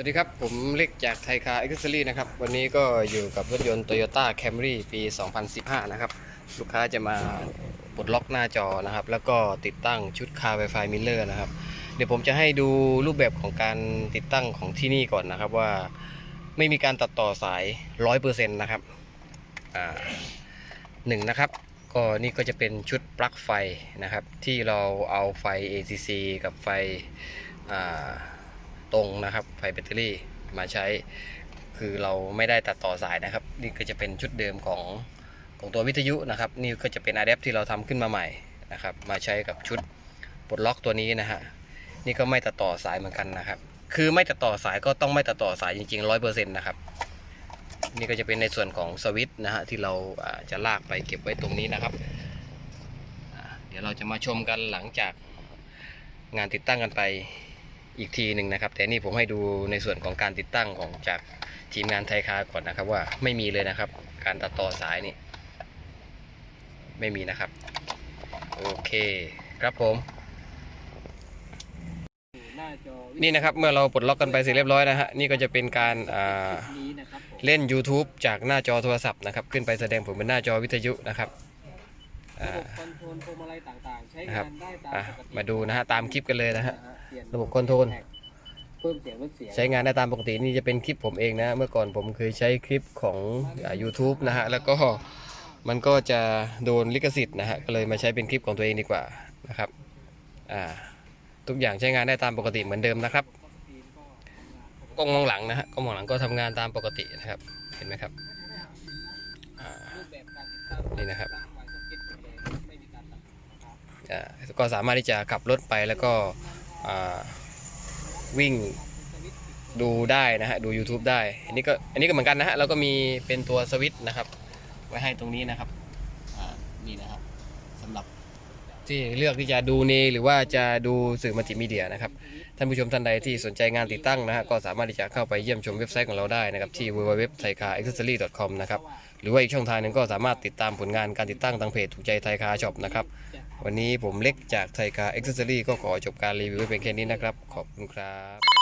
วัสดีครับ ผมเล็กจากไทยคาร์เอ็กซ์ซอรี่นะครับ วันนี้ก็อยู่กับรถยนต์ Toyota Camry ปี 2015 นะครับ ลูกค้าจะมาปลดล็อกหน้าจอนะครับ แล้วก็ติดตั้งชุดคาร์ไวไฟมิลเลอร์นะครับ เดี๋ยวผมจะให้ดูรูปแบบของการติดตั้งของที่นี่ก่อนนะครับว่าไม่มีการตัดต่อสาย 100%นะครับหนึ่งนะครับ ก็นี่ก็จะเป็นชุดปลั๊กไฟนะครับ ที่เราเอาไฟ ACC กับไฟอ่า ตรงนะครับ ไฟแบตเตอรี่มาใช้ คือเราไม่ได้ตัดต่อสายนะครับ นี่ก็จะเป็นชุดเดิมของของตัววิทยุนะครับ นี่ก็จะเป็นอะแดปที่เราทำขึ้นมาใหม่นะครับ มาใช้กับชุดปลดล็อกตัวนี้นะฮะนี่ก็ไม่ตัดต่อสายเหมือนกันนะครับ คือไม่ตัดต่อสายก็ต้องไม่ตัดต่อสายจริงๆร้อยเปอร์เซ็นต์นะครับนี่ก็จะเป็นในส่วนของสวิตช์นะฮะที่เราจะลากไปเก็บไว้ตรงนี้นะครับ เดี๋ยวเราจะมาชมกันหลังจากงานติดตั้งกันไป อีกทีหนึ่งนะครับ แต่นี่ผมให้ดูในส่วนของการติดตั้งของจากทีมงานไทยคาก่อนนะครับ ว่าไม่มีเลยนะครับ การตัดต่อสายนี่ไม่มีนะครับ โอเคครับผม นี่นะครับเมื่อเราปลดล็อกกันไปเสร็จเรียบร้อยนะฮะนี่ก็จะเป็นการเล่น YouTube จากหน้าจอโทรศัพท์นะครับ ขึ้นไปแสดงผลเป็นหน้าจอวิทยุนะครับระบบคอนโทรลพวงมาลัยต่างๆ ใช้งานได้ตามปกติมาดูนะฮะตามคลิปกันเลยนะฮะ เปลี่ยนระบบคอนโทรล เพิ่มเสียงลดเสียงใช้งานได้ตามปกตินี่จะเป็นคลิปผมเองนะ เมื่อก่อนผมเคยใช้คลิปของอ่า YouTube นะฮะ แล้วก็มันก็จะโดนลิขสิทธิ์นะฮะ ก็เลยมาใช้เป็นคลิปของตัวเองดีกว่านะครับอ่าทุกอย่างใช้งานได้ตามปกติเหมือนเดิมนะครับกล้องมองหลังนะฮะกล้องมองหลังก็ทำงานตามปกตินะครับเห็นไหมครับอ่ารูปแบบการติดตั้งนี่นะครับตั้งไว้สเก็ตหมดเลยไม่มีการตัดนะครับอ่าก็สามารถที่จะขับรถไปแล้วก็อ่า วิ่งดูได้นะฮะดู YouTube ได้ อันนี้ก็อันนี้ก็เหมือนกันนะฮะเราก็มีเป็นตัวสวิตช์นะครับ ไว้ให้ตรงนี้นะครับนี่นะครับสำหรับ ที่เลือกที่จะดูเนหรือว่าจะดูสื่อมัลติมีเดียนะครับท่านผู้ชมท่านใดที่สนใจงานติดตั้งนะฮะก็สามารถที่จะเข้าไปเยี่ยมชมเว็บไซต์ของเราได้นะครับที่ www.thaicaraccessory.com นะครับหรือว่าอีกช่องทางหนึ่งก็สามารถติดตามผลงานการติดตั้งทางเพจถูกใจไทยคาช็อปนะครับวันนี้ผมเล็กจากไทยคาอ็กซ์เซอรี่ก็ขอจบการรีวิวไว้เพียงแค่นี้นะครับ ขอบคุณครับ